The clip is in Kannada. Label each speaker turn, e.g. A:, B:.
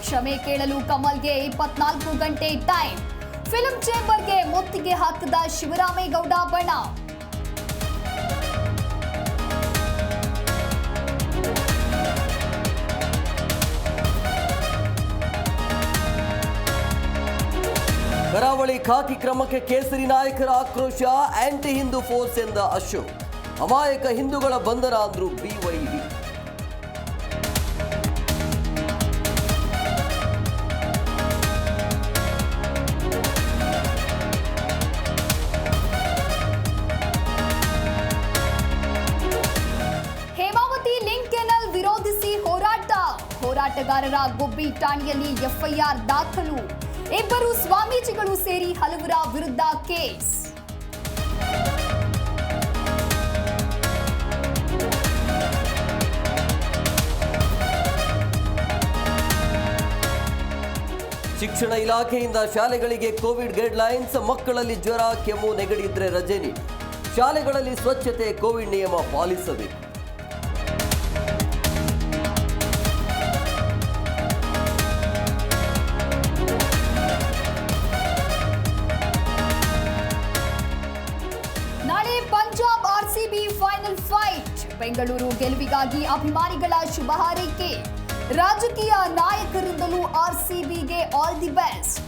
A: ಕ್ಷಮೆ ಕೇಳಲು ಕಮಲ್ಗೆ ಇಪ್ಪತ್ನಾಲ್ಕು ಗಂಟೆ ಟೈಮ್. ಫಿಲ್ಮ್ ಚೇಂಬರ್ಗೆ ಮುತ್ತಿಗೆ ಹಾಕಿದ ಶಿವರಾಮೇಗೌಡ ಬಣ
B: ಕರಾವಳಿ ಖಾಕಿ ಕ್ರಮಕ್ಕೆ ಕೇಸರಿ ನಾಯಕರ ಆಕ್ರೋಶ ಆಂಟಿ ಹಿಂದೂ ಫೋರ್ಸ್ ಎಂದ ಅಶೋಕ್. ಅಮಾಯಕ ಹಿಂದೂಗಳ ಬಂಧನ ಅಂದ್ರು ಬಿವೈವಿ
A: ಹೋರಾಟಗಾರರ ಗುಬ್ಬಿ ಠಾಣೆಯಲ್ಲಿ ಎಫ್ಐಆರ್ ದಾಖಲು. ಇಬ್ಬರು ಸ್ವಾಮೀಜಿಗಳು ಸೇರಿ ಹಲವರ ವಿರುದ್ಧ ಕೇಸ್.
B: ಶಿಕ್ಷಣ ಇಲಾಖೆಯಿಂದ ಶಾಲೆಗಳಿಗೆ ಕೋವಿಡ್ ಗೈಡ್ಲೈನ್ಸ್, ಮಕ್ಕಳಲ್ಲಿ ಜ್ವರ, ಕೆಮ್ಮು, ನೆಗಡಿ ಇದ್ರೆ ರಜೆ ನೀಡಿ. ಶಾಲೆಗಳಲ್ಲಿ ಸ್ವಚ್ಛತೆ, ಕೋವಿಡ್ ನಿಯಮ ಪಾಲಿಸಬೇಕು.
A: ಬೆಂಗಳೂರು ಗೆಲುವಿಗಾಗಿ ಅಭಿಮಾನಿಗಳ ಶುಭ ಹಾರೈಕೆ ರಾಜಕೀಯ ನಾಯಕರಿಂದಲೂ ಆರ್ಸಿಬಿಗೆ ಆಲ್ ದಿ ಬೆಸ್ಟ್